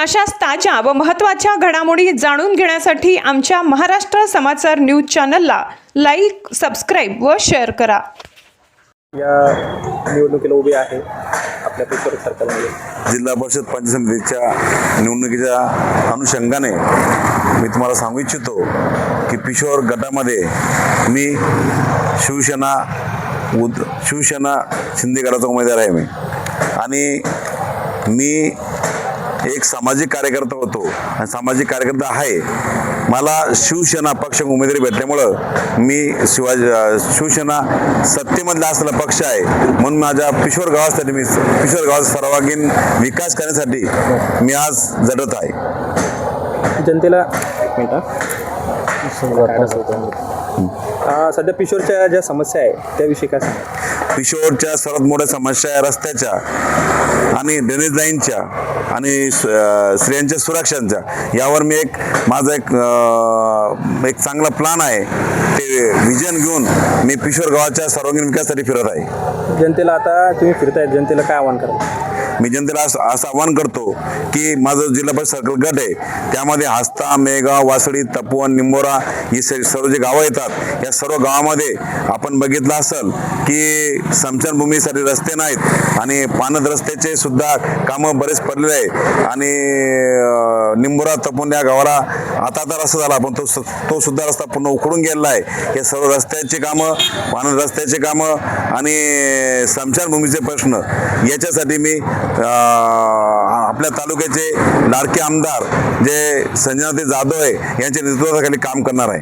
अशाच ताज्या व महत्त्वाच्या घडामोडी जाणून घेण्यासाठी आमच्या महाराष्ट्र समाचार न्यूज चॅनलला लाईक सबस्क्राईब व शेअर करा. या निवडणुकीला उभे आहे आपल्या पिशोर सर्कलमध्ये जिल्हा परिषद पंचायत समितीच्या निवडणुकीच्या अनुषंगाने मी तुम्हाला सांगू इच्छितो की पिशोर गटामध्ये मी शिवसेना उद शिवसेना शिंदे गटाचा उमेदवार आहे मी. आणि मी एक सामाजिक कार्यकर्ता होतो. आणि सामाजिक कार्यकर्ता आहे. मला शिवसेना पक्ष उमेदवारी भेटल्यामुळं मी शिवाजी शिवसेना सत्तेमधला असलेला पक्ष आहे. म्हणून माझ्या पिशोर गावासाठी मी पिशोर गावाचा सर्वांगीण विकास करण्यासाठी मी आज झटत आहे. जनतेला एक मिनिट. सध्या पिशोरच्या ज्या समस्या आहे त्याविषयी काय पिशोरच्या सर्वात मोठ्या समस्या आहे रस्त्याच्या. आणि ड्रेनेज लाईनच्या आणि स्त्रियांच्या सुरक्षांच्या यावर मी एक माझा एक एक चांगला प्लान आहे. ते विजन घेऊन मी पिशोर गावाच्या सर्वांगीण विकासासाठी फिरत आहे. जनतेला आता तुम्ही फिरतायत जनतेला काय आव्हान कराल? मी जनतेला असं असं आवाहन करतो की माझं जिल्हा परिषद सर्कल गट आहे त्यामध्ये हस्ता मेगाव वासळी तपोवन निंबोरा ही सर्व जे गावं येतात या सर्व गावामध्ये आपण बघितलं असेल की समशानभूमीसाठी रस्ते नाहीत आणि पानद रस्त्याचे सुद्धा कामं बरेच पडलेले आहे. आणि निंबोरा तपून या गावाला आता आता रस्ता झाला पण तो तो सुद्धा रस्ता पूर्ण उखडून गेलेला आहे. हे सर्व रस्त्याचे कामं पाणी रस्त्याचे कामं आणि स्मशानभूमीचे प्रश्न याच्यासाठी मी आपल्या तालुक्याचे लाडके आमदार जे संजनाते जाधव आहे यांच्या नेतृत्वाखाली काम करणार आहे.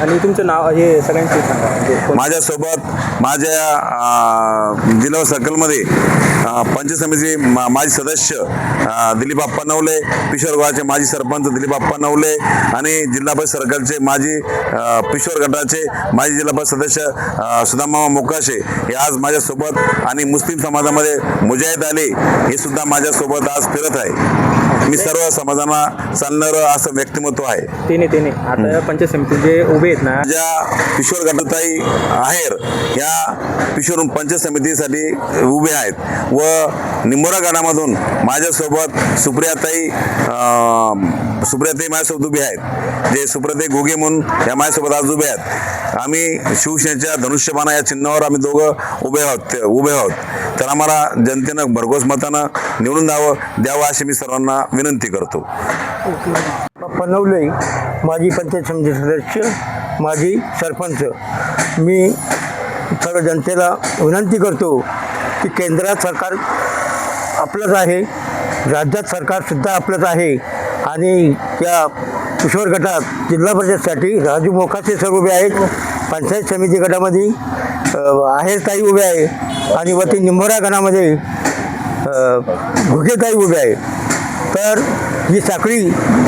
आणि तुमचं नाव हे सगळ्यांची सांगा म्हणजे कोण- माझ्यासोबत माझ्या अं, जिल्हा सर्कलमध्ये अं, पंचायत समिती मा- माजी सदस्य अं, दिलीप आप्पा नवले पिशोरगडाचे माजी सरपंच दिलीप आप्पा नवले आणि जिल्हा परिषद सर्कलचे माजी अं, पिशोर गटाचे माजी जिल्हा परिषद सदस्य अं, सुदामामा मोकाशे हे आज माझ्यासोबत आणि मुस्लिम समाजामध्ये मुजाहिद आले हे सुद्धा माझ्यासोबत आज फिरत आहे. मी सर्व समाजांना चालणारं असं व्यक्तिमत्व आहे. तेने तेने. आता पंचायत समिती जे उभे आहेत ना माझ्या किशोर गटाताई आहेर या किशोर पंचायत समितीसाठी उभे आहेत. व निंबोरा गटामधून माझ्यासोबत सुप्रियाताई सुप्रियाताई माझ्यासोबत उभे आहेत. जे सुप्रियाताई घोगे म्हणून या माझ्यासोबत आज उभे आहेत. आम्ही शिवसेनेच्या धनुष्यबाणा या चिन्हावर आम्ही दोघं उभे आहोत उभे आहोत. तर आम्हाला जनतेनं भरघोस मतानं निवडून द्यावं द्यावं अशी मी सर्वांना विनंती करतो. पनवले माजी पंचायत समिती सदस्य माजी सरपंच. मी सर्व जनतेला विनंती करतो की केंद्रात सरकार आपलंच आहे राज्यात सरकारसुद्धा आपलंच आहे आणि त्या किशोर गटात जिल्हा परिषदसाठी राजू मोकाचे सर उभे आहेत. पंचायत समिती गटामध्ये आहेर ताई उभे आहे आणि वती निंबोरा गणामध्ये घुगेताई उभे आहे तर ही साखळी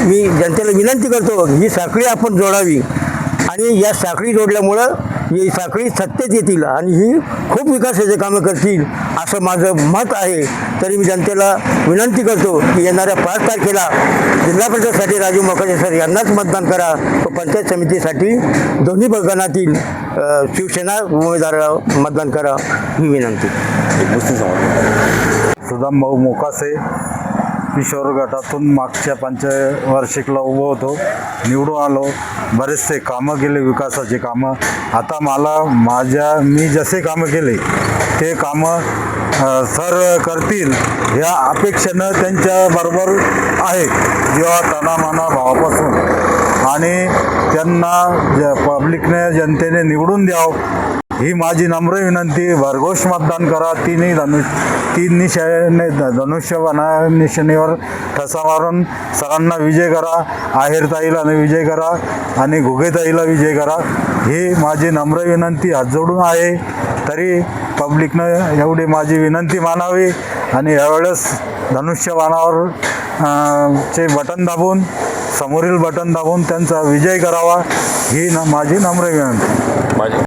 मी जनतेला विनंती करतो ही साखळी आपण जोडावी आणि या साखळी जोडल्यामुळं ही साखळी सत्तेत येतील आणि ही खूप विकासाचे कामं करतील असं माझं मत आहे. तरी मी जनतेला विनंती करतो की येणाऱ्या पाच तारखेला जिल्हा परिषदसाठी राजू मोकाटे सर यांनाच मतदान करा. व पंचायत समितीसाठी दोन्ही गणातील शिवसेना उमेदवाराला मतदान करा. ही विनंती. सुदाम भाऊ मोकासे किशोर गटातून मागच्या पंचवार्षिकला उभं होतो. निवडून आलो. बरेचसे कामं केले विकासाचे कामं. आता मला माझ्या मी जसे कामं केले ते कामं सर करतील या अपेक्षेनं त्यांच्याबरोबर आहे. जेव्हा तणामाना भावापासून. आणि त्यांना ज पब्लिकने जनतेने निवडून द्यावं. ही माझी नम्र विनंती भरघोष मतदान करा. तिन्ही धनु तीन निशाने धनुष्यबाणा निशाणीवर ठसा मारून सरांना विजय करा. आहेरताईला विजय करा आणि घुगेताईला विजय करा. ही माझी नम्र विनंती. हात जोडून आहे. तरी पब्लिकनं एवढी माझी विनंती मानावी आणि यावेळेस धनुष्यबाणावर चे बटन दाबून समोरील बटन दाबून त्यांचा विजय करावा. ही न माझी नम्र विनंती.